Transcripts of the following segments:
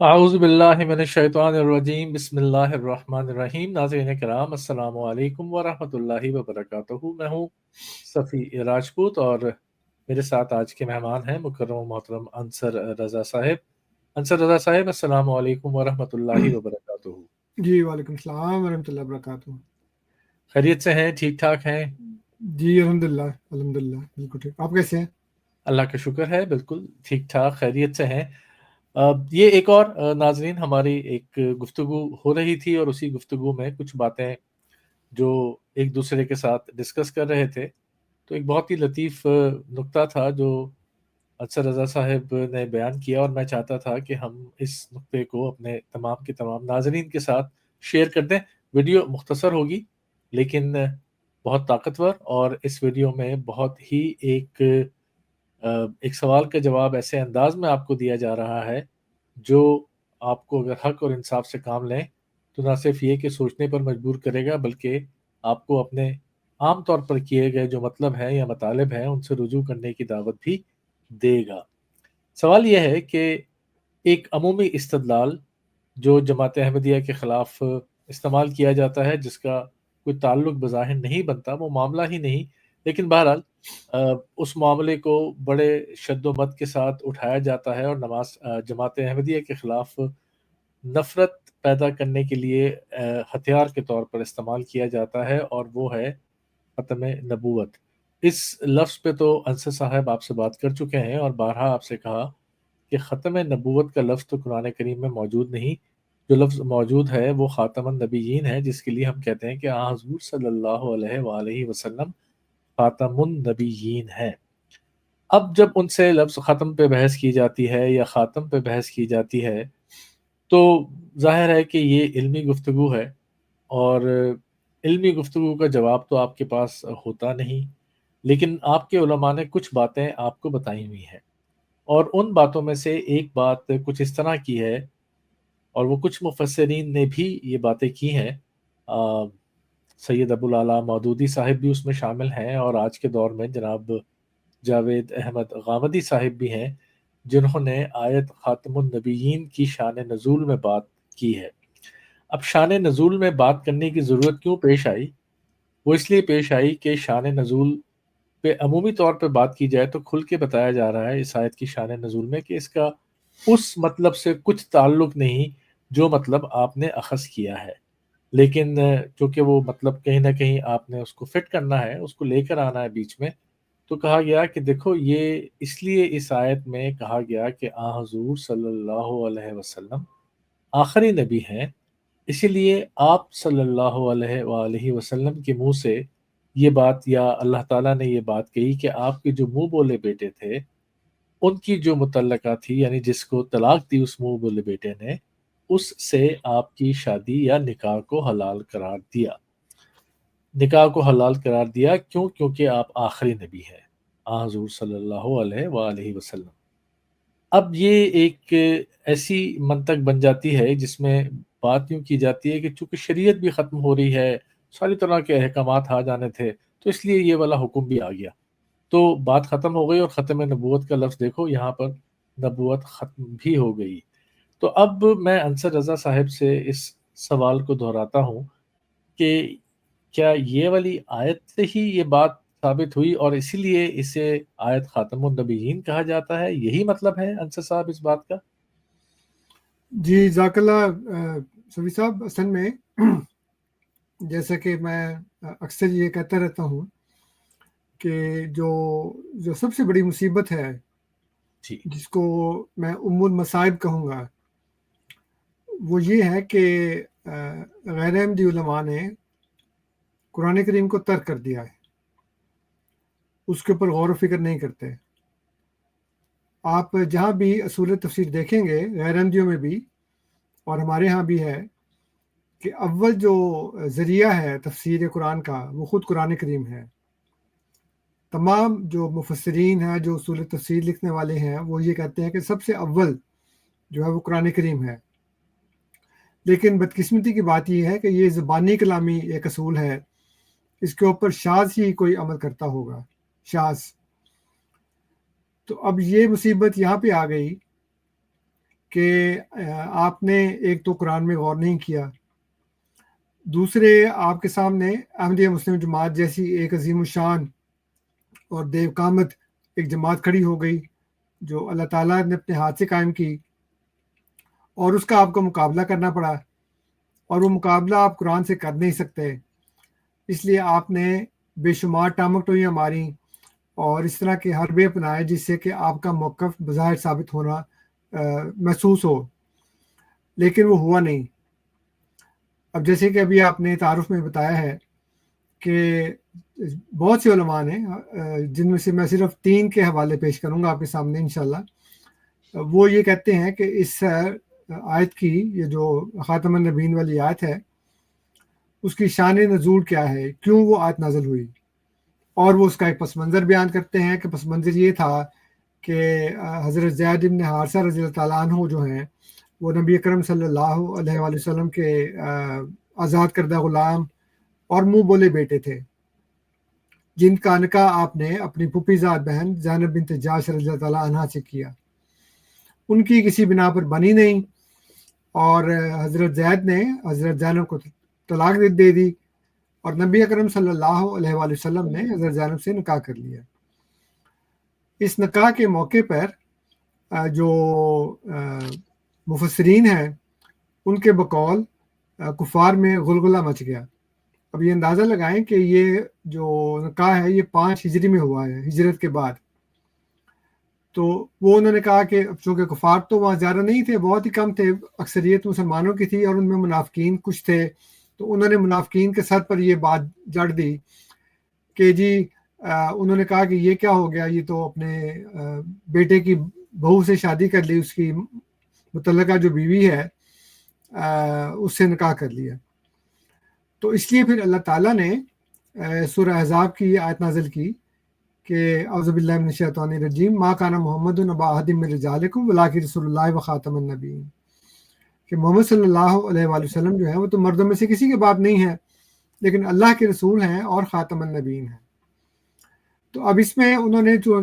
اعوذ باللہ من الشیطان الرجیم بسم اللہ الرحمن الرحیم. ناظرین کرام السلام علیکم ورحمۃ اللہ وبرکاتہ. میں ہوں صفی راجپوت اور میرے ساتھ آج کے مہمان ہیں مکرم محترم انصر رضا صاحب. انصر رضا صاحب السلام علیکم ورحمۃ اللہ وبرکاتہ. جی وعلیکم السلام ورحمۃ اللہ وبرکاتہ. خیریت سے ہیں؟ ٹھیک ٹھاک ہیں؟ جی الحمد للہ الحمد للہ بالکل ٹھیک. آپ کیسے ہیں؟ اللہ کا شکر ہے بالکل ٹھیک ٹھاک خیریت سے ہیں. یہ ایک اور ناظرین، ہماری ایک گفتگو ہو رہی تھی اور اسی گفتگو میں کچھ باتیں جو ایک دوسرے کے ساتھ ڈسکس کر رہے تھے۔ تو ایک بہت ہی لطیف نقطہ تھا جو اکثر رضا صاحب نے بیان کیا اور میں چاہتا تھا کہ ہم اس نقطے کو اپنے تمام کے تمام ناظرین کے ساتھ شیئر کر دیں۔ ویڈیو مختصر ہوگی، لیکن بہت طاقتور اور اس ویڈیو میں بہت ہی ایک ایک سوال کا جواب ایسے انداز میں آپ کو دیا جا رہا ہے جو آپ کو اگر حق اور انصاف سے کام لیں تو نہ صرف یہ کہ سوچنے پر مجبور کرے گا بلکہ آپ کو اپنے عام طور پر کیے گئے جو مطلب ہیں یا مطالب ہیں ان سے رجوع کرنے کی دعوت بھی دے گا۔ سوال یہ ہے کہ ایک عمومی استدلال جو جماعت احمدیہ کے خلاف استعمال کیا جاتا ہے، جس کا کوئی تعلق بظاہر نہیں بنتا، وہ معاملہ ہی نہیں لیکن بہرحال اس معاملے کو بڑے شد و مت کے ساتھ اٹھایا جاتا ہے اور نماز جماعت احمدیہ کے خلاف نفرت پیدا کرنے کے لیے ہتھیار کے طور پر استعمال کیا جاتا ہے اور وہ ہے ختم نبوت۔ اس لفظ پہ تو انصر صاحب آپ سے بات کر چکے ہیں اور بارہا آپ سے کہا کہ ختم نبوت کا لفظ تو قرآن کریم میں موجود نہیں۔ جو لفظ موجود ہے وہ خاتم النبیین ہے، جس کے لیے ہم کہتے ہیں کہ حضور صلی اللہ علیہ وآلہ وسلم خاتم النبیین ہے اب جب ان سے لفظ ختم پہ بحث کی جاتی ہے یا خاتم پہ بحث کی جاتی ہے، تو ظاہر ہے کہ یہ علمی گفتگو ہے اور علمی گفتگو کا جواب تو آپ کے پاس ہوتا نہیں، لیکن آپ کے علماء نے کچھ باتیں آپ کو بتائی ہوئی ہیں۔ اور ان باتوں میں سے ایک بات کچھ اس طرح کی ہے اور وہ کچھ مفسرین نے بھی یہ باتیں کی ہیں۔ سید ابو العلیٰ مودودی صاحب بھی اس میں شامل ہیں اور آج کے دور میں جناب جاوید احمد غامدی صاحب بھی ہیں، جنہوں نے آیت خاتم النبیین کی شان نزول میں بات کی ہے۔ اب شان نزول میں بات کرنے کی ضرورت کیوں پیش آئی؟ وہ اس لیے پیش آئی کہ شان نزول پہ عمومی طور پہ بات کی جائے تو کھل کے بتایا جا رہا ہے اس آیت کی شان نزول میں کہ اس کا اس مطلب سے کچھ تعلق نہیں جو مطلب آپ نے اخذ کیا ہے۔ لیکن چونکہ وہ مطلب کہیں نہ کہیں آپ نے اس کو فٹ کرنا ہے، اس کو لے کر آنا ہے بیچ میں، تو کہا گیا کہ دیکھو، یہ اس لیے اس آیت میں کہا گیا کہ آ حضور صلی اللہ علیہ وسلم آخری نبی ہیں، اسی لیے آپ صلی اللہ علیہ وآلہ وسلم کے منہ سے یہ بات یا اللہ تعالیٰ نے یہ بات کہی کہ آپ کے جو منہ بولے بیٹے تھے، ان کی جو متعلقہ تھی یعنی جس کو طلاق دی اس منہ بولے بیٹے نے اس سے آپ کی شادی یا نکاح کو حلال قرار دیا۔ نکاح کو حلال قرار دیا کیوں؟ کیونکہ آپ آخری نبی ہے حضور صلی اللہ علیہ وآلہ وسلم۔ اب یہ ایک ایسی منطق بن جاتی ہے جس میں بات یوں کی جاتی ہے کہ چونکہ شریعت بھی ختم ہو رہی ہے، ساری طرح کے احکامات آ جانے تھے، تو اس لیے یہ والا حکم بھی آ گیا۔ تو بات ختم ہو گئی اور ختم نبوت کا لفظ دیکھو، یہاں پر نبوت ختم بھی ہو گئی۔ تو اب میں انصر رضا صاحب سے اس سوال کو دہراتا ہوں کہ کیا یہ والی آیت سے ہی یہ بات ثابت ہوئی اور اسی لیے اسے آیت خاتم النبیین کہا جاتا ہے؟ یہی مطلب ہے انصر صاحب اس بات کا؟ جی ذاک اللہ سبھی صاحب اصل میں جیسا کہ میں اکثر یہ کہتا رہتا ہوں کہ جو جو سب سے بڑی مصیبت ہے جی۔ جس کو میں ام المصائب کہوں گا وہ یہ ہے کہ غیر احمدی علماء نے قرآن کریم کو ترک کر دیا ہے۔ اس کے اوپر غور و فکر نہیں کرتے۔ آپ جہاں بھی اصول تفسیر دیکھیں گے، غیر احمدیوں میں بھی، اور ہمارے ہاں بھی ہے کہ اول جو ذریعہ ہے تفسیر قرآن کا، وہ خود قرآن کریم ہے۔ تمام جو مفسرین ہیں، جو اصول تفسیر لکھنے والے ہیں، وہ یہ کہتے ہیں کہ سب سے اول جو ہے وہ قرآن کریم ہے۔ لیکن بدقسمتی کی بات یہ ہے کہ یہ زبانی کلامی ایک اصول ہے۔ اس کے اوپر شاز ہی کوئی عمل کرتا ہوگا۔ شاز۔ تو اب یہ مصیبت یہاں پہ آ گئی کہ آپ نے ایک تو قرآن میں غور نہیں کیا۔ دوسرے، آپ کے سامنے احمدیہ مسلم جماعت جیسی ایک عظیم الشان اور دیو کامت ایک جماعت کھڑی ہو گئی جو اللہ تعالیٰ نے اپنے ہاتھ سے قائم کی۔ اور اس کا آپ کو مقابلہ کرنا پڑا اور وہ مقابلہ آپ قرآن سے کر نہیں سکتے۔ اس لیے آپ نے بے شمار ٹامکٹوئیاں ماری اور اس طرح کے حربے اپنائے جس سے کہ آپ کا موقف بظاہر ثابت ہونا محسوس ہو۔ لیکن وہ ہوا نہیں۔ اب جیسے کہ ابھی آپ نے تعارف میں بتایا ہے کہ بہت سے علماء نے جن میں سے میں صرف تین کے حوالے پیش کروں گا آپ کے سامنے انشاءاللہ، وہ یہ کہتے ہیں کہ اس آیت کی، یہ جو خاتم النبین والی آیت ہے، اس کی شان نزول کیا ہے؟ کیوں وہ آیت نازل ہوئی؟ اور وہ اس کا ایک پس منظر بیان کرتے ہیں کہ پس منظر یہ تھا کہ حضرت زید بن حارثہ رضی اللہ تعالیٰ عنہ جو ہیں، وہ نبی اکرم صلی اللہ علیہ وآلہ وسلم کے آزاد کردہ غلام اور منہ بولے بیٹے تھے۔ جن کا نکاح آپ نے اپنی پھپھی زاد بہن زینب بنت جاش رضی اللہ تعالیٰ عنہ سے کیا۔ ان کی کسی بنا پر بنی نہیں اور حضرت زید نے حضرت زینب کو طلاق دے دی اور نبی اکرم صلی اللہ علیہ وآلہ وسلم نے حضرت زینب سے نکاح کر لیا۔ اس نکاح کے موقع پر جو مفسرین ہیں، ان کے بقول کفار میں غلغلہ مچ گیا۔ اب یہ اندازہ لگائیں کہ یہ جو نکاح ہے، یہ پانچ ہجری میں ہوا ہے، ہجرت کے بعد۔ تو وہ انہوں نے کہا کہ چونکہ کفار تو وہاں زیادہ نہیں تھے، بہت ہی کم تھے، اکثریت مسلمانوں کی تھی اور ان میں منافقین کچھ تھے۔ تو انہوں نے منافقین کے سر پر یہ بات جڑ دی کہ جی انہوں نے کہا کہ یہ کیا ہو گیا؟ یہ تو اپنے بیٹے کی بہو سے شادی کر لی، اس کی متعلقہ جو بیوی ہے اس سے نکاح کر لیا۔ تو اس لیے پھر اللہ تعالیٰ نے سورہ احزاب کی آیت نازل کی۔ کہ اعوذ باللہ من الشیطان الرجیم، ما کانا محمد نبا حدم رجالکم ولاکی رسول اللہ و خاتم النبیین۔ کہ محمد صلی اللہ علیہ وآلہ وسلم جو ہے وہ تو مردوں میں سے کسی کے باپ نہیں ہے لیکن اللہ کے رسول ہیں اور خاتم النبیین ہیں۔ تو اب اس میں انہوں نے جو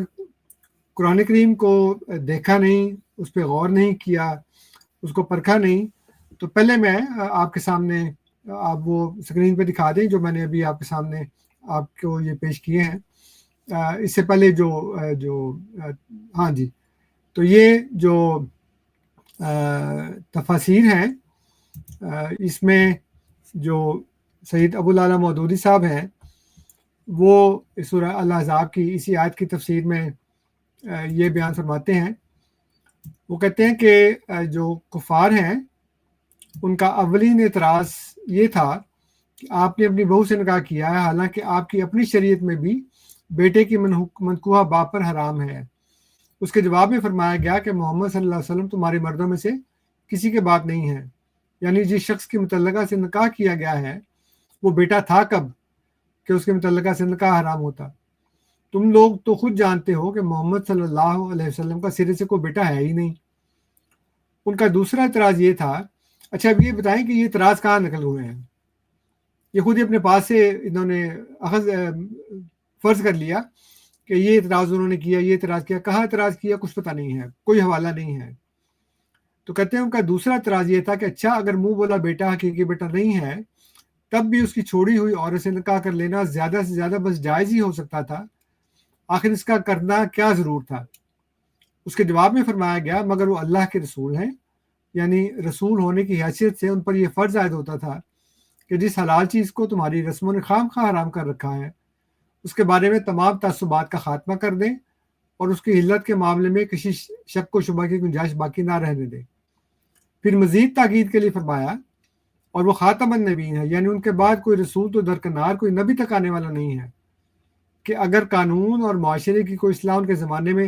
قرآن کریم کو دیکھا نہیں، اس پہ غور نہیں کیا، اس کو پرکھا نہیں، تو پہلے میں آپ کے سامنے آپ وہ اسکرین پہ دکھا دیں جو میں نے ابھی آپ کے سامنے آپ کو یہ پیش کیے ہیں۔ اس سے پہلے جو جو ہاں جی تو یہ جو تفاصیر ہیں اس میں جو سید ابو العلیٰ مودودی صاحب ہیں، وہ سورہ اللہ عذاب کی اسی آیت کی تفسیر میں یہ بیان فرماتے ہیں۔ وہ کہتے ہیں کہ جو کفار ہیں، ان کا اولین اعتراض یہ تھا کہ آپ نے اپنی بہو سے نکاح کیا ہے، حالانکہ آپ کی اپنی شریعت میں بھی بیٹے کی منقوہ باپ پر حرام ہے۔ اس کے جواب میں فرمایا گیا کہ محمد صلی اللہ علیہ وسلم تمہاری مردوں میں سے کسی کے بات نہیں ہے یعنی جس شخص کی متعلقہ سے نکاح کیا گیا ہے، وہ بیٹا تھا کب کہ اس کے متعلقہ سے نکاح حرام ہوتا؟ تم لوگ تو خود جانتے ہو کہ محمد صلی اللہ علیہ وسلم کا سرے سے کوئی بیٹا ہے ہی نہیں۔ ان کا دوسرا اعتراض یہ تھا اچھا اب یہ بتائیں کہ یہ اعتراض کہاں نکل ہوئے ہیں؟ یہ خود ہی اپنے پاس سے انہوں نے اخذ فرض کر لیا کہ یہ اعتراض انہوں نے کیا، یہ اعتراض کیا، کہاں اعتراض کیا؟ کچھ پتہ نہیں ہے، کوئی حوالہ نہیں ہے۔ تو کہتے ہیں ان کا دوسرا اعتراض یہ تھا کہ اچھا اگر منہ بولا بیٹا، حقیقی بیٹا نہیں ہے، تب بھی اس کی چھوڑی ہوئی عورت سے نکاح کر لینا زیادہ سے زیادہ بس جائز ہی ہو سکتا تھا۔ آخر اس کا کرنا کیا ضرور تھا؟ اس کے جواب میں فرمایا گیا، مگر وہ اللہ کے رسول ہیں یعنی رسول ہونے کی حیثیت سے ان پر یہ فرض عائد ہوتا تھا کہ جس حلال چیز کو تمہاری رسموں نے خام خواہ حرام کر رکھا ہے اس کے بارے میں تمام تعصبات کا خاتمہ کر دیں اور اس کی حلت کے معاملے میں کسی شک و شبہ کی گنجائش باقی نہ رہنے دیں۔ پھر مزید تاکید کے لیے فرمایا، اور وہ خاتم النبین ہے یعنی ان کے بعد کوئی رسول تو درکنار، کوئی نبی تک آنے والا نہیں ہے کہ اگر قانون اور معاشرے کی کوئی اصلاح ان کے زمانے میں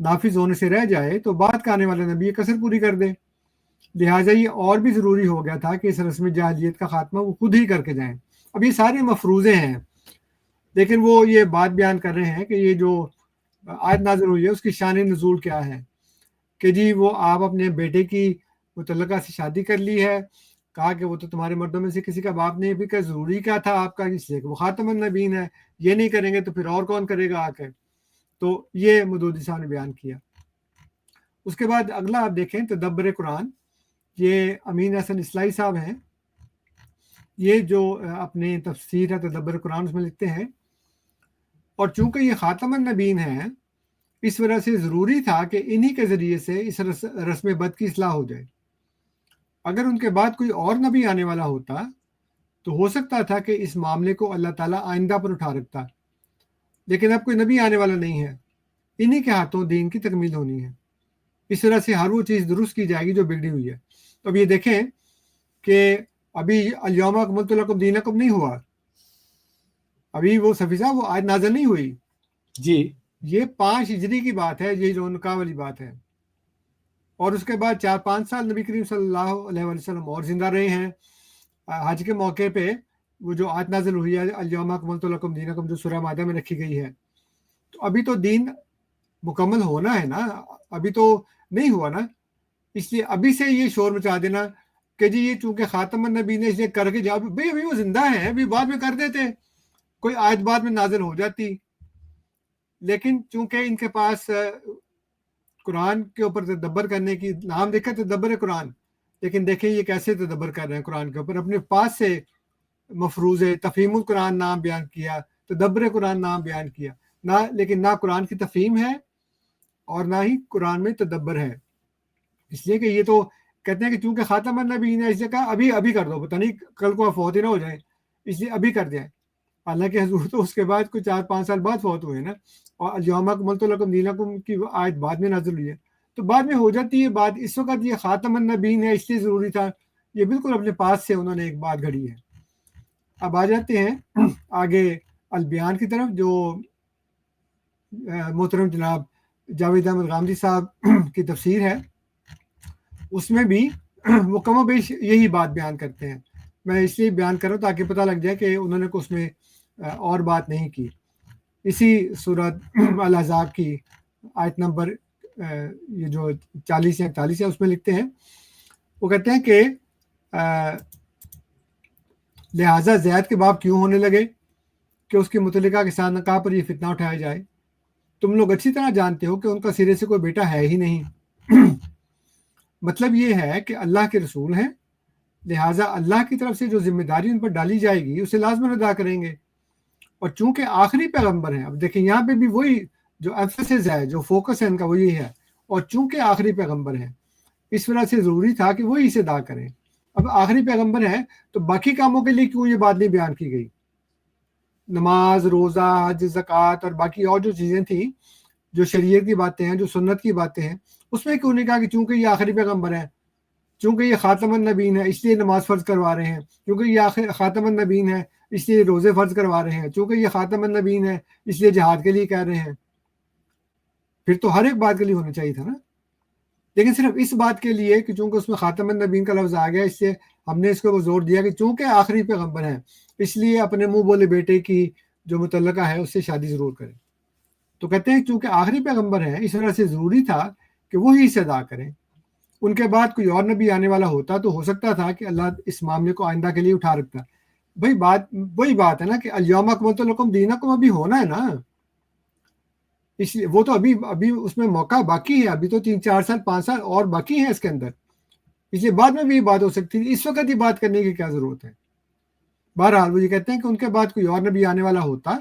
نافذ ہونے سے رہ جائے تو بعد کا آنے والے نبی کثر پوری کر دے لہٰذا یہ اور بھی ضروری ہو گیا تھا کہ اس رسم جہلیت کا خاتمہ وہ خود ہی کر کے جائیں۔ اب یہ سارے مفروضے ہیں۔ لیکن وہ یہ بات بیان کر رہے ہیں کہ یہ جو آیت نازل ہوئی ہے، اس کی شان نزول کیا ہے؟ کہ جی وہ آپ اپنے بیٹے کی متعلقہ سے شادی کر لی ہے، کہا کہ وہ تو تمہارے مردوں میں سے کسی کا باپ نہیں بھی کہ ضروری کیا تھا آپ کا؟ اس لیے کہ وہ خاتم النبین ہے یہ نہیں کریں گے تو پھر اور کون کرے گا آ کے تو یہ مدودی صاحب نے بیان کیا۔ اس کے بعد اگلا آپ دیکھیں، تدبر قرآن، یہ امین حسن اسلائی صاحب ہیں۔ یہ جو اپنے تفسیر ہے، تدبر قرآن، اس میں لکھتے ہیں۔ اور چونکہ یہ خاتم النبین ہیں، اس وجہ سے ضروری تھا کہ انہی کے ذریعے سے اس رسم بد کی اصلاح ہو جائے۔ اگر ان کے بعد کوئی اور نبی آنے والا ہوتا، تو ہو سکتا تھا کہ اس معاملے کو اللہ تعالیٰ آئندہ پر اٹھا رکھتا۔ لیکن اب کوئی نبی آنے والا نہیں ہے۔ انہی کے ہاتھوں دین کی تکمیل ہونی ہے۔ اس طرح سے ہر وہ چیز درست کی جائے گی جو بگڑی ہوئی ہے۔ تو اب یہ دیکھیں کہ ابھی الوما اکملت القم دین اکم نہیں ہوا۔ ابھی وہ صفیزہ وہ آج نازل نہیں ہوئی۔ جی۔ یہ پانچ ہجری کی بات ہے یہ جو نکاح والی بات ہے۔ اور اس کے بعد چار پانچ سال نبی کریم صلی اللہ علیہ وسلم اور زندہ رہے ہیں۔ حج کے موقع پہ وہ جو آج نازل ہوئی ہے الجامہ اکملت القم دین اکم جو سورہ مادہ میں رکھی گئی ہے۔ تو ابھی تو دین مکمل ہونا ہے نا ابھی تو نہیں ہوا نا۔ اس لیے ابھی سے یہ شور مچا دینا کہ جی یہ چونکہ خاتم النبی نے اس لیے کر کے جا بھائی ابھی وہ زندہ ہیں ابھی بعد میں کر دیتے۔ کوئی آج بعد میں نازل ہو جاتی۔ لیکن چونکہ ان کے پاس قرآن کے اوپر تدبر کرنے کی، نام دیکھا تدبر قرآن، لیکن دیکھیں یہ کیسے تدبر کر رہے ہیں قرآن کے اوپر۔ اپنے پاس سے مفروض تفہیم القرآن نام بیان کیا، تدبر قرآن نام بیان کیا۔ نہ، لیکن نہ قرآن کی تفہیم ہے اور نہ ہی قرآن میں تدبر ہے۔ اس لیے کہ یہ تو کہتے ہیں کہ چونکہ خاتم النبی نے اس نے کہا ابھی ابھی کر دو، پتہ نہیں کل کو فوت ہی نہ ہو جائے۔ اس لیے ابھی کر دیں۔ حالانکہ حضور تو اس کے بعد کچھ چار پانچ سال بعد فوت ہوئے نا۔ اور الجامہ ملت القم دینکم کی آیت بعد میں نازل ہوئی ہے۔ تو بعد میں ہو جاتی ہے بات، اس وقت یہ خاتم النبین ہے، اس لیے ضروری تھا۔ یہ بالکل اپنے پاس سے انہوں نے ایک بات گھڑی ہے۔ اب آ جاتے ہیں آگے البیان کی طرف، جو محترم جناب جاوید احمد غامدی صاحب کی تفسیر ہے۔ اس میں بھی وہ کم و بیش یہی بات بیان کرتے ہیں۔ میں اس لیے بیان کروں تاکہ پتہ لگ جائے کہ انہوں نے اس میں اور بات نہیں کی۔ اسی صورت الحضاب کی آیت نمبر یہ جو چالیس یا اکتالیس ہے، اس میں لکھتے ہیں۔ وہ کہتے ہیں کہ لہٰذا زید کے باپ کیوں ہونے لگے کہ اس کی متعلقہ کے ساتھ نکاح پر یہ فتنہ اٹھایا جائے؟ تم لوگ اچھی طرح جانتے ہو کہ ان کا سرے سے کوئی بیٹا ہے ہی نہیں۔ مطلب یہ ہے کہ اللہ کے رسول ہیں، لہٰذا اللہ کی طرف سے جو ذمہ داری ان پر ڈالی جائے گی، اسے لازمن ادا کریں گے۔ اور چونکہ آخری پیغمبر ہیں، اب دیکھیں یہاں پہ بھی وہی جو ایفسز ہے، جو فوکس ہے ان کا وہی ہے۔ اور چونکہ آخری پیغمبر ہیں، اس وجہ سے ضروری تھا کہ وہی اسے ادا کریں۔ اب آخری پیغمبر ہے تو باقی کاموں کے لیے کیوں یہ بات نہیں بیان کی گئی؟ نماز، روزہ، حج، زکوٰۃ اور باقی اور جو چیزیں تھیں، جو شریعت کی باتیں ہیں، جو سنت کی باتیں ہیں، اس میں کیوں نہیں کہا کہ چونکہ یہ آخری پیغمبر ہے چونکہ یہ خاتم النبین ہے اس لیے نماز فرض کروا رہے ہیں۔ کیونکہ یہ آخر خاتم النبین ہے اس لیے روزے فرض کروا رہے ہیں۔ چونکہ یہ خاتم النبین ہے اس لیے جہاد کے لیے کہہ رہے ہیں۔ پھر تو ہر ایک بات کے لیے ہونا چاہیے تھا نا۔ لیکن صرف اس بات کے لیے کہ چونکہ اس میں خاتم النبین کا لفظ آ گیا، اس سے ہم نے اس کو زور دیا کہ چونکہ آخری پیغمبر ہے اس لیے اپنے منہ بولے بیٹے کی جو متعلقہ ہے، اس سے شادی ضرور کریں۔ تو کہتے ہیں چونکہ آخری پیغمبر ہے اس وجہ سے ضروری تھا کہ وہی اسے ادا کریں۔ ان کے بعد کوئی اور نبی آنے والا ہوتا تو ہو سکتا تھا کہ اللہ اس معاملے کو آئندہ کے لیے اٹھا رکھتا۔ بھائی بات، وہی بات ہے نا کہ الجامہ اکمت القم دینا کو ابھی ہونا ہے نا۔ اس لیے وہ تو ابھی ابھی اس میں موقع باقی ہے، ابھی تو تین، چار سال، پانچ سال اور باقی ہیں اس کے اندر۔ اس لیے بعد میں بھی یہ بات ہو سکتی تھی۔ اس وقت ہی بات کرنے کی کیا ضرورت ہے؟ بہرحال وہ یہ کہتے ہیں کہ ان کے بعد کوئی اور نبی آنے والا ہوتا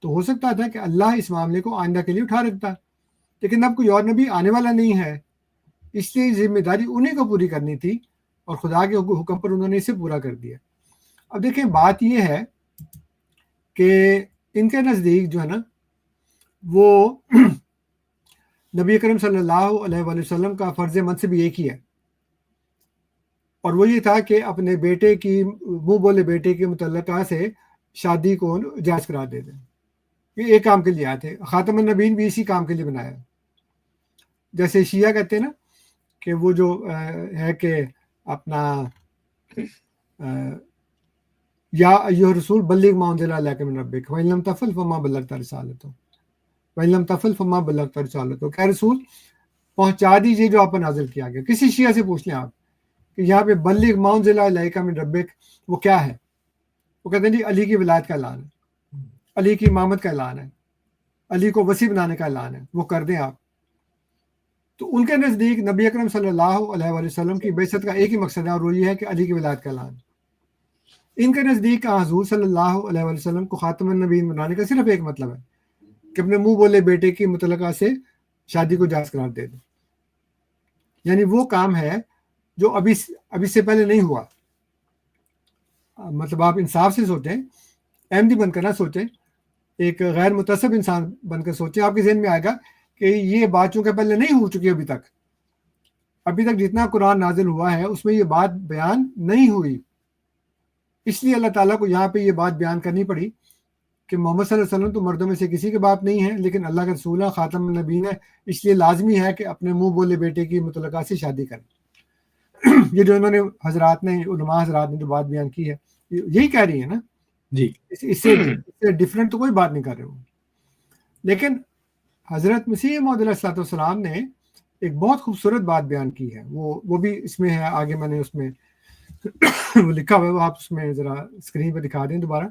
تو ہو سکتا تھا کہ اللہ اس معاملے کو آئندہ کے لیے اٹھا رکھتا۔ لیکن اب کوئی اور نبی آنے والا نہیں ہے۔ اس لیے ذمہ داری انہیں کو پوری کرنی تھی اور خدا کے حکم پر انہوں نے اسے پورا کر دیا۔ اب دیکھیں، بات یہ ہے کہ ان کے نزدیک جو ہے نا، وہ نبی کرم صلی اللہ علیہ وسلم کا فرض منصب ایک ہی ہے اور وہ یہ تھا کہ اپنے بیٹے کی، منہ بولے بیٹے کے متعلقہ سے شادی کو جائز کرا دے دیں۔ یہ ایک کام کے لیے آئے تھے خاتم النبین بھی اسی کام کے لیے بنایا۔ جیسے شیعہ کہتے ہیں نا کہ وہ جو ہے کہ اپنا یا ایو رسول بلغ ما انزل علیک من ربک، وان لم تفعل فما بلغت رسالته وان لم تفعل فما بلغت رسالته کہ رسول، پہنچا دیجیے جو آپ پر نازل کیا گیا۔ کسی شیعہ سے پوچھ لیں آپ کہ یہاں پہ بلغ ما انزل علیک من ربک، وہ کیا ہے؟ وہ کہتے ہیں جی علی کی ولایت کا اعلان ہے۔ علی کی امامت کا اعلان ہے۔ علی کو وسیع بنانے کا اعلان ہے۔ وہ کر دیں آپ۔ تو ان کے نزدیک نبی اکرم صلی اللہ علیہ وسلم کی بیست کا ایک ہی مقصد ہے اور وہ یہ ہے کہ علی کی ولاد کا اعلان۔ ان کے نزدیک حضور صلی اللہ علیہ وسلم کو خاتم النبین بنانے کا صرف ایک مطلب ہے کہ اپنے منہ بولے بیٹے کی متعلقہ سے شادی کو جائز قرار دے دیں یعنی وہ کام ہے جو ابھی ابھی سے پہلے نہیں ہوا۔ مطلب آپ انصاف سے سوچیں، احمدی بن کر نہ سوچیں۔ ایک غیر متصب انسان بن کر سوچیں، آپ کے ذہن میں آئے گا کہ یہ بات چونکہ پہلے نہیں ہو چکی ابھی تک۔ ابھی تک جتنا قرآن نازل ہوا ہے اس میں یہ بات بیان نہیں ہوئی۔ اس لیے اللہ تعالیٰ کو یہاں پہ یہ بات بیان کرنی پڑی کہ محمد صلی اللہ علیہ وسلم تو مردوں میں سے کسی کے باپ نہیں ہے لیکن اللہ کا رسول خاتم النبین ہے اس لیے لازمی ہے کہ اپنے منہ بولے بیٹے کی متعلقہ سے شادی کریں۔ یہ جو انہوں نے حضرات نے علماء حضرات نے جو بات بیان کی ہے یہی کہہ رہی ہے نا۔ جی۔ اس سے ڈفرینٹ تو کوئی بات نہیں کر رہے ہوں لیکن حضرت مسیح محدود السلاۃ والسلام نے ایک بہت خوبصورت بات بیان کی ہے۔ وہ وہ بھی اس میں ہے، آگے میں نے اس میں وہ لکھا ہوا ہے، وہ آپ اس میں ذرا اسکرین پہ دکھا دیں دوبارہ۔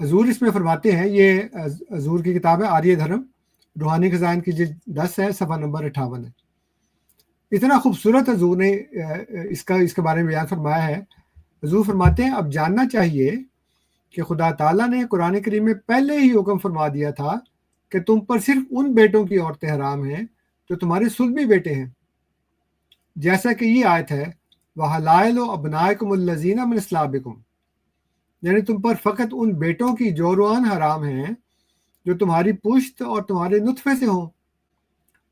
حضور اس میں فرماتے ہیں، یہ حضور کی کتاب ہے، آریہ دھرم۔ روحانی خزائن کی جلد دس ہے، صفحہ نمبر اٹھاون ہے۔ اتنا خوبصورت حضور نے اس کا، اس کے بارے میں بیان فرمایا ہے۔ حضور فرماتے ہیں، اب جاننا چاہیے کہ خدا تعالیٰ نے قرآن کریم میں پہلے ہی حکم فرما دیا تھا کہ تم پر صرف ان بیٹوں کی عورتیں حرام ہیں جو تمہارے سلبی بیٹے ہیں۔ جیسا کہ یہ آیت ہے وہ لائل و ابنائکم الزینہ من اسلابکم یعنی تم پر فقط ان بیٹوں کی جوروان حرام ہیں جو تمہاری پشت اور تمہارے نطفے سے ہوں۔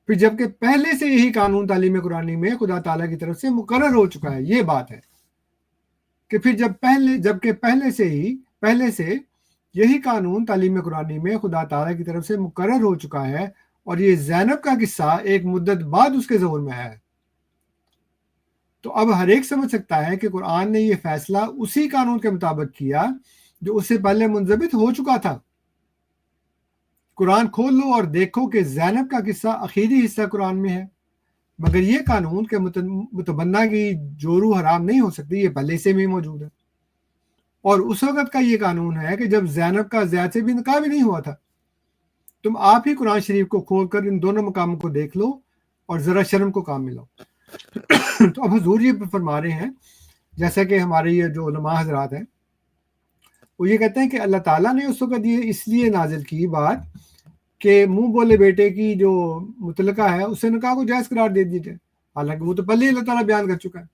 پھر جبکہ پہلے سے یہی قانون تعلیم قرآن میں خدا تعالیٰ کی طرف سے مقرر ہو چکا ہے، یہ بات ہے کہ پھر جب پہلے جبکہ پہلے سے ہی پہلے سے یہی قانون تعلیم قرآن میں خدا تعالیٰ کی طرف سے مقرر ہو چکا ہے اور یہ زینب کا قصہ ایک مدت بعد اس کے ظہور میں ہے۔ تو اب ہر ایک سمجھ سکتا ہے کہ قرآن نے یہ فیصلہ اسی قانون کے مطابق کیا جو اس سے پہلے منظمت ہو چکا تھا۔ قرآن کھول لو اور دیکھو کہ زینب کا قصہ اخیری حصہ قرآن میں ہے۔ مگر یہ قانون کے متبنہ کی جورو حرام نہیں ہو سکتی، یہ پہلے سے بھی موجود ہے۔ اور اس وقت کا یہ قانون ہے کہ جب زینب کا زیاد سے بھی نکاح بھی نہیں ہوا تھا، تم آپ ہی قرآن شریف کو کھول کر ان دونوں مقاموں کو دیکھ لو اور ذرا شرم کو کام ملو تو اب حضور یہ فرما رہے ہیں، جیسا کہ ہمارے یہ جو علماء حضرات ہیں، وہ یہ کہتے ہیں کہ اللہ تعالیٰ نے اس وقت یہ اس لیے نازل کی بات کہ منہ بولے بیٹے کی جو متعلقہ ہے اسے نکاح کو جائز قرار دے دیجیے حالانکہ وہ تو پہلے اللہ تعالیٰ بیان کر چکا ہے۔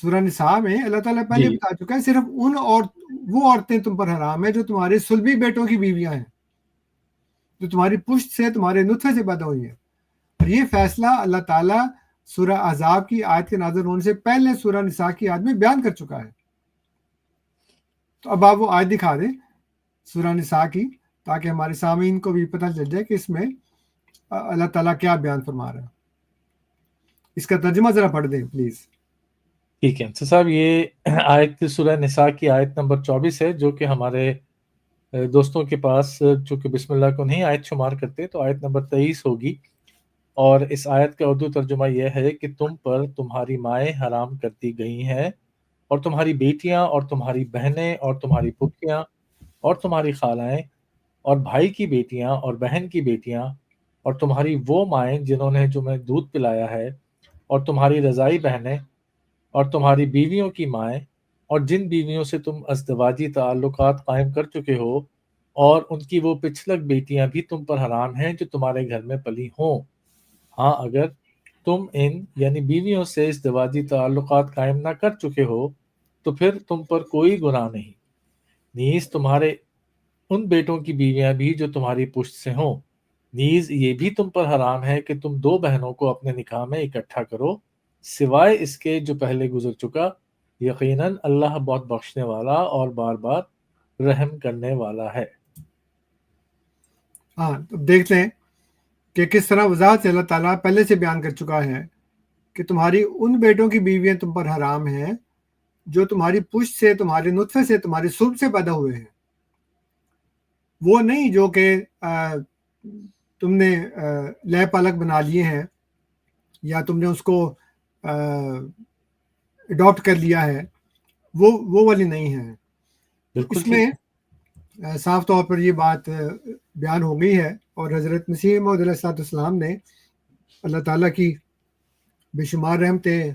سورہ نساء میں اللہ تعالیٰ پہلے جی. بتا چکا ہے صرف ان اور وہ عورتیں تم پر حرام ہیں جو تمہارے سلبی بیٹوں کی بیویاں ہیں جو تمہاری پشت سے تمہارے نطفے سے پیدا ہوئی ہیں۔ اور یہ فیصلہ اللہ تعالیٰ سورہ عذاب کی آیت کے نازل ہونے سے پہلے سورہ نساء کی آیت میں بیان کر چکا ہے۔ تو اب آپ وہ آیت دکھا دیں سورہ نساء کی تاکہ ہمارے سامعین کو بھی پتہ چل جائے کہ اس میں اللہ تعالیٰ کیا بیان فرما رہا ہے۔ اس کا ترجمہ ذرا پڑھ دیں پلیز۔ ٹھیک ہے۔ تو صاحب، یہ آیت سورہ نساء کی آیت نمبر چوبیس ہے، جو کہ ہمارے دوستوں کے پاس، چونکہ بسم اللہ کو نہیں آیت شمار کرتے، تو آیت نمبر تیئیس ہوگی۔ اور اس آیت کا اردو ترجمہ یہ ہے کہ تم پر تمہاری مائیں حرام کرتی گئی ہیں، اور تمہاری بیٹیاں، اور تمہاری بہنیں، اور تمہاری پھپھیاں اور تمہاری خالائیں، اور بھائی کی بیٹیاں، اور بہن کی بیٹیاں، اور تمہاری وہ مائیں جنہوں نے تمہیں دودھ پلایا ہے، اور تمہاری رضائی بہنیں اور تمہاری بیویوں کی مائیں اور جن بیویوں سے تم ازدواجی تعلقات قائم کر چکے ہو، اور ان کی وہ پچھلک بیٹیاں بھی تم پر حرام ہیں جو تمہارے گھر میں پلی ہوں۔ ہاں اگر تم ان یعنی بیویوں سے ازدواجی تعلقات قائم نہ کر چکے ہو، تو پھر تم پر کوئی گناہ نہیں۔ نیز تمہارے ان بیٹوں کی بیویاں بھی جو تمہاری پشت سے ہوں۔ نیز یہ بھی تم پر حرام ہے کہ تم دو بہنوں کو اپنے نکاح میں اکٹھا کرو۔ سوائے اس کے جو پہلے گزر چکا، یقیناً اللہ بہت بخشنے والا اور بار بار رحم کرنے والا ہے۔ ہاں تو دیکھتے ہیں کہ کس طرح وضاحت سے اللہ تعالیٰ پہلے سے بیان کر چکا ہے کہ تمہاری ان بیٹوں کی بیویاں تم پر حرام ہیں جو تمہاری پشت سے، تمہارے نطفے سے تمہاری سب سے پیدا ہوئے ہیں۔ وہ نہیں جو کہ تم نے لہ پالک بنا لیے ہیں یا تم نے اس کو اڈاپٹ کر لیا ہے وہ وہ والی نہیں ہے۔ اس میں صاف طور پر یہ بات بیان ہو گئی ہے اور حضرت مسیح محدود علیہ السلام نے اللہ تعالیٰ کی بے شمار رحمتیں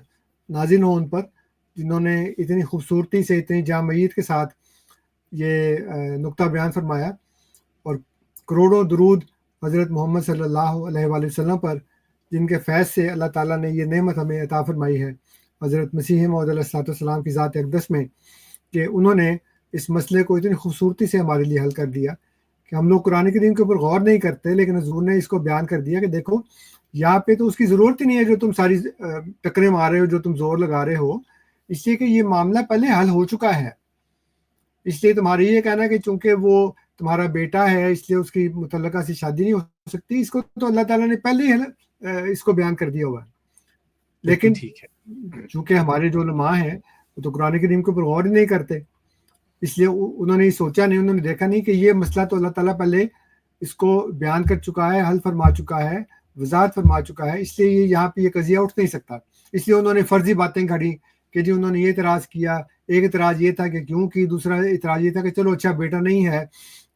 نازن ہوں ان پر جنہوں نے اتنی خوبصورتی سے اتنی جامعیت کے ساتھ یہ نقطہ بیان فرمایا اور کروڑوں درود حضرت محمد صلی اللہ علیہ وآلہ وسلم پر جن کے فیض سے اللہ تعالیٰ نے یہ نعمت ہمیں عطا فرمائی ہے۔ حضرت مسیح محدود علیہ السلاۃ والسلام کی ذات اقدس میں کہ انہوں نے اس مسئلے کو اتنی خوبصورتی سے ہمارے لیے حل کر دیا کہ ہم لوگ قرآن کریم کے اوپر غور نہیں کرتے لیکن حضور نے اس کو بیان کر دیا کہ دیکھو، یہاں پہ تو اس کی ضرورت ہی نہیں ہے جو تم ساری ٹکرے مار رہے ہو، جو تم زور لگا رہے ہو۔ اس لیے کہ یہ معاملہ پہلے حل ہو چکا ہے۔ اس لیے تمہاری یہ کہنا کہ چونکہ وہ تمہارا بیٹا ہے، اس لیے اس کی متعلقہ سے شادی نہیں ہو سکتی، اس کو تو اللہ تعالیٰ نے پہلے ہی اس کو بیان کر دیا ہوا ہے۔ لیکن چونکہ ہمارے جو علماء ہیں وہ تو قرآن کریم کے اوپر غور ہی نہیں کرتے۔ اس لیے انہوں نے سوچا نہیں انہوں نے دیکھا نہیں کہ یہ مسئلہ تو اللہ تعالیٰ پہلے اس کو بیان کر چکا ہے حل فرما چکا ہے وضاحت فرما چکا ہے۔ اس لیے یہ یہاں پہ یہ قضیہ اٹھ نہیں سکتا۔ اس لیے انہوں نے فرضی باتیں کھڑی کہ جی انہوں نے یہ اعتراض کیا۔ ایک اعتراض یہ تھا کہ کیوں کی دوسرا اعتراض یہ تھا کہ چلو اچھا بیٹا نہیں ہے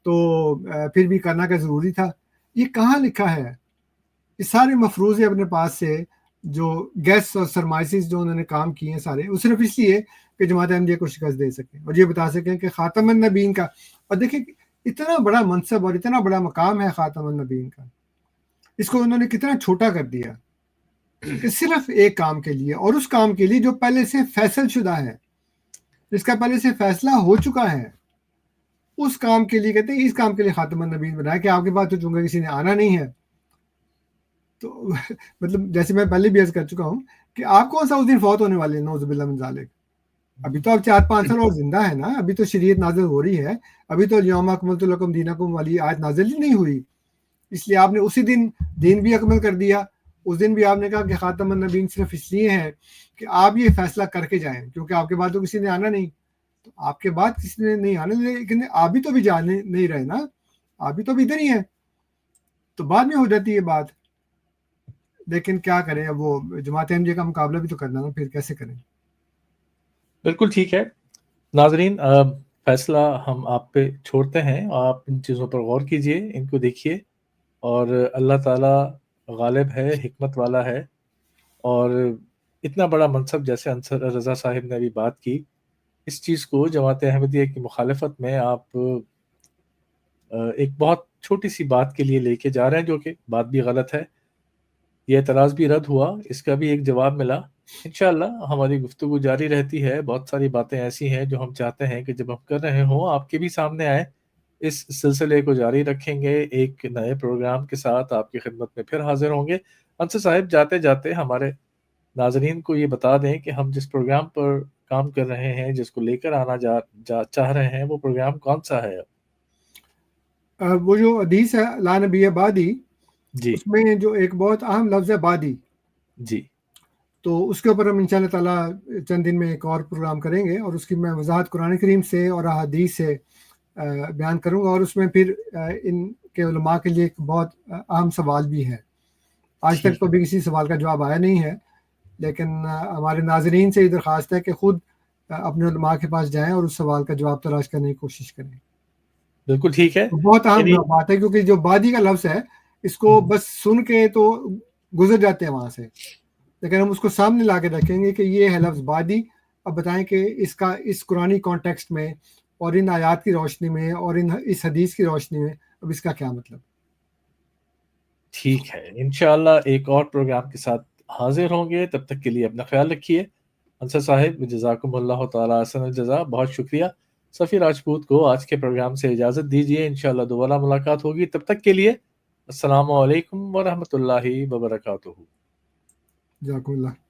تو پھر بھی کرنا کا ضروری تھا۔ یہ کہاں لکھا ہے؟ یہ سارے مفروض اپنے پاس سے جو گیس اور سرمائسز جو انہوں نے کام کیے ہیں سارے، وہ صرف اس لیے کہ جماعت احمدیہ کو شکست دے سکیں اور یہ بتا سکیں کہ خاتم النبین کا۔ اور دیکھیں اتنا بڑا منصب اور اتنا بڑا مقام ہے خاتم النبین کا۔ اس کو انہوں نے کتنا چھوٹا کر دیا کہ صرف ایک کام کے لیے اور اس کام کے لیے جو پہلے سے فیصل شدہ ہے، جس کا پہلے سے فیصلہ ہو چکا ہے، اس کام کے لیے کہتے ہیں، اس کام کے لیے خاتم النبین بنایا کہ آپ کے پاس تو چونکہ کسی نے آنا نہیں ہے۔ تو مطلب جیسے میں پہلے بھی عرض کر چکا ہوں کہ آپ کون سا اس دن فوت ہونے والے نوزب اللہ ذالک۔ ابھی تو اب چار پانچ سال اور زندہ ہے نا، ابھی تو شریعت نازل ہو رہی ہے۔ ابھی تو یوم اکمل القم دین اکم والی آج نازل ہی نہیں ہوئی۔ اس لیے آپ نے اسی دن دین بھی اکمل کر دیا۔ اس دن بھی آپ نے کہا کہ خاتم النبین صرف اس لیے ہے کہ آپ یہ فیصلہ کر کے جائیں، کیونکہ آپ کے بعد تو کسی نے آنا نہیں۔ تو آپ کے بعد کسی نے نہیں آنا، لیکن آپ بھی تو بھی جانے نہیں رہے نا۔ آپ بھی تو بھی ادھر ہی ہیں۔ تو بعد میں ہو جاتی ہے بات۔ لیکن کیا کریں، اب وہ جماعت احمدیہ کا مقابلہ بھی تو کرنا نا، پھر کیسے کریں؟ بالکل ٹھیک ہے۔ ناظرین فیصلہ ہم آپ پہ چھوڑتے ہیں۔ آپ ان چیزوں پر غور کیجیے، ان کو دیکھیے۔ اور اللہ تعالیٰ غالب ہے، حکمت والا ہے۔ اور اتنا بڑا منصب جیسے انصر رضا صاحب نے ابھی بات کی، اس چیز کو جماعت احمدیہ کی مخالفت میں آپ ایک بہت چھوٹی سی بات کے لیے لے کے جا رہے ہیں، جو کہ بات بھی غلط ہے۔ یہ اعتراض بھی رد ہوا اس کا بھی ایک جواب ملا۔ انشاءاللہ ہماری گفتگو جاری رہتی ہے۔ بہت ساری باتیں ایسی ہیں جو ہم چاہتے ہیں کہ جب ہم کر رہے ہوں آپ کے بھی سامنے آئے اس سلسلے کو جاری رکھیں گے۔ ایک نئے پروگرام کے ساتھ آپ کی خدمت میں پھر حاضر ہوں گے۔ انصر صاحب جاتے جاتے ہمارے ناظرین کو یہ بتا دیں کہ ہم جس پروگرام پر کام کر رہے ہیں جس کو لے کر آنا جا, جا چاہ رہے ہیں وہ پروگرام کون سا ہے؟ وہ جو حدیث ہے لا نبی آبادی جی۔ اس میں جو ایک بہت اہم لفظ ہے بادی۔ جی۔ تو اس کے اوپر ہم ان شاء اللہ تعالیٰ چند دن میں ایک اور پروگرام کریں گے اور اس کی میں وضاحت قرآن کریم سے اور احادیث سے بیان کروں گا اور اس میں پھر ان کے علماء کے لیے ایک بہت اہم سوال بھی ہے۔ آج تک تو بھی کسی سوال کا جواب آیا نہیں ہے لیکن ہمارے ناظرین سے یہ درخواست ہے کہ خود اپنے علماء کے پاس جائیں اور اس سوال کا جواب تلاش کرنے کی کوشش کریں۔ بالکل ٹھیک ہے۔ بہت اہم یعنی بات ہے کیونکہ جو بادی کا لفظ ہے اس کو بس سن کے تو گزر جاتے ہیں وہاں سے۔ لیکن ہم اس کو سامنے لا کے رکھیں گے کہ یہ ہے لفظ بادی۔ اب بتائیں کہ اس کا اس قرآن کانٹیکسٹ میں اور ان آیات کی روشنی میں اور ان اس حدیث کی روشنی میں اب اس کا کیا مطلب؟ ٹھیک ہے۔ انشاءاللہ ایک اور پروگرام کے ساتھ حاضر ہوں گے۔ تب تک کے لیے اپنا خیال رکھیے۔ انصر صاحب جزاکم اللہ تعالیٰ حسن الجزا بہت شکریہ۔ سفیر راجپوت کو آج کے پروگرام سے اجازت دیجیے انشاءاللہ دوبارہ ملاقات ہوگی۔ تب تک کے لیے السلام عليكم ورحمة الله وبركاته. جزاكم الله.